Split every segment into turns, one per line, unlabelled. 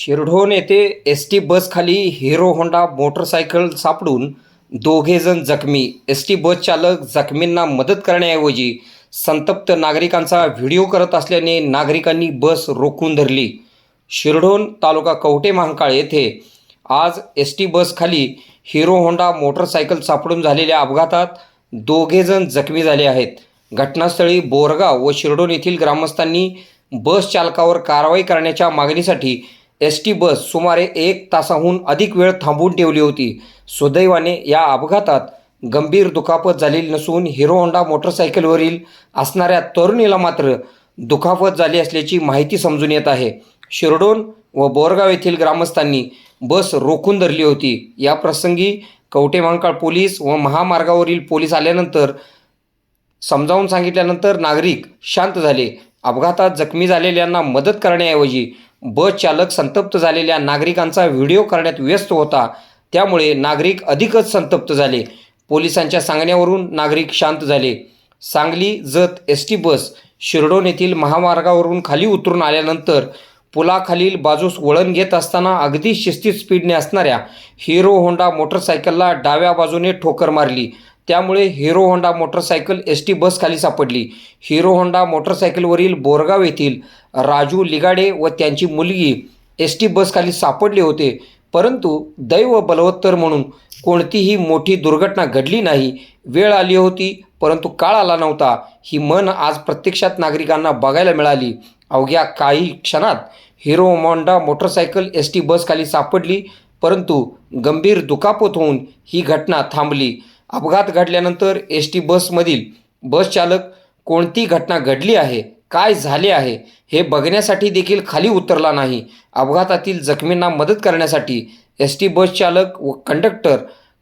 शिरढोण येथे S T बसखाली Hero Honda motorcycle सापडून दोघेजण जखमी. एस टी बस चालक जखमींना मदत करण्याऐवजी संतप्त नागरिकांचा व्हिडिओ करत असल्याने नागरिकांनी बस रोखून धरली. शिरढोण तालुका कवटे महांकाळ येथे आज एस टी बसखाली हिरो होंडा मोटरसायकल सापडून झालेल्या अपघातात दोघेजण जखमी झाले आहेत. घटनास्थळी बोरगाव व शिरडोन येथील ग्रामस्थांनी बस चालकावर कारवाई करण्याच्या मागणीसाठी एस टी बस सुमारे एक तासाहून अधिक वेळ थांबवून ठेवली होती. सुदैवाने या अपघातात गंभीर दुखापत झालेली नसून हिरो होंडा मोटरसायकलवरील असणाऱ्या तरुणीला मात्र दुखापत झाली असल्याची माहिती समजून येत आहे. शिरडोन व बोरगाव येथील ग्रामस्थांनी बस रोखून धरली होती. या प्रसंगी कवटे महांकाळ पोलीस व महामार्गावरील पोलीस आल्यानंतर समजावून सांगितल्यानंतर नागरिक शांत झाले. अपघातात जखमी झालेल्यांना मदत करण्याऐवजी बस चालक संतप्त झालेल्या नागरिकांचा व्हिडिओ करण्यात व्यस्त होता. त्यामुळे नागरिक अधिकच संतप्त झाले. पोलिसांच्या सांगण्यावरून नागरिक शांत झाले. Sangli Jat S T bus Shirdhon येथील महामार्गावरून खाली उतरून आल्यानंतर पुलाखालील बाजूस वळण घेत असताना अगदी शिस्तीत स्पीडने असणाऱ्या हिरो होंडा मोटरसायकलला डाव्या बाजूने ठोकर मारली. त्यामुळे Hero Honda motorcycle S T बसखाली सापडली. हिरो होंडा मोटरसायकलवरील बोरगाव येथील राजू लिगाडे व त्यांची मुलगी एस टी बसखाली सापडले होते. परंतु दैव बलवत्तर म्हणून कोणतीही मोठी दुर्घटना घडली नाही. वेळ आली होती परंतु काळ आला नव्हता. ही मन आज प्रत्यक्षात नागरिकांना बघायला मिळाली. अवघ्या काही क्षणात Hero Honda motorcycle S T बसखाली सापडली परंतु गंभीर दुखापत होऊन ही घटना थांबली. अपघात घडल्यानंतर एस टी बसमधील बसचालक कोणती घटना घडली आहे काय झाले आहे हे बघण्यासाठी देखील खाली उतरला नाही. अपघातातील जखमींना मदत करण्यासाठी एस टी बस चालक व कंडक्टर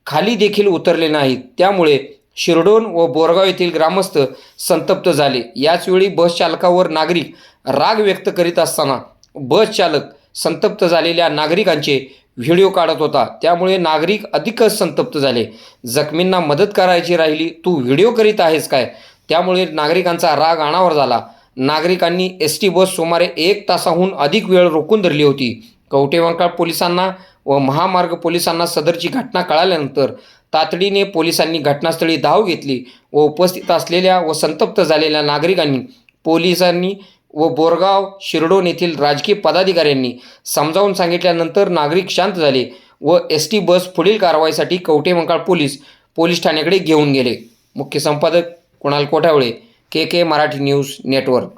खाली देखील उतरले नाहीत. त्यामुळे शिरडोन व बोरगाव येथील ग्रामस्थ संतप्त झाले. याचवेळी बस चालकावर नागरिक राग व्यक्त करीत असताना बस चालक संतप्त झालेल्या नागरिकांचे व्हिडिओ काढत होता. त्यामुळे नागरिक अधिकच संतप्त झाले. जखमींना मदत करायची राहिली तू व्हिडिओ करीत आहेस काय? त्यामुळे नागरिकांचा राग अनावर झाला. नागरिकांनी एस टी बस सुमारे एक तासाहून अधिक वेळ रोखून धरली होती. कवटेवांकाळ पोलिसांना व महामार्ग पोलिसांना सदरची घटना कळाल्यानंतर तातडीने पोलिसांनी घटनास्थळी धाव घेतली व उपस्थित असलेल्या व संतप्त झालेल्या नागरिकांनी पोलिसांनी व बोरगाव शिरडोन येथील राजकीय पदाधिकाऱ्यांनी समजावून सांगितल्यानंतर नागरिक शांत झाले व एस टी बस पुढील कारवाईसाठी कवटेमंकाळ पोलीस पोलीस ठाण्याकडे घेऊन गेले. मुख्य संपादक Kunal Kothavale K K Marathi news network.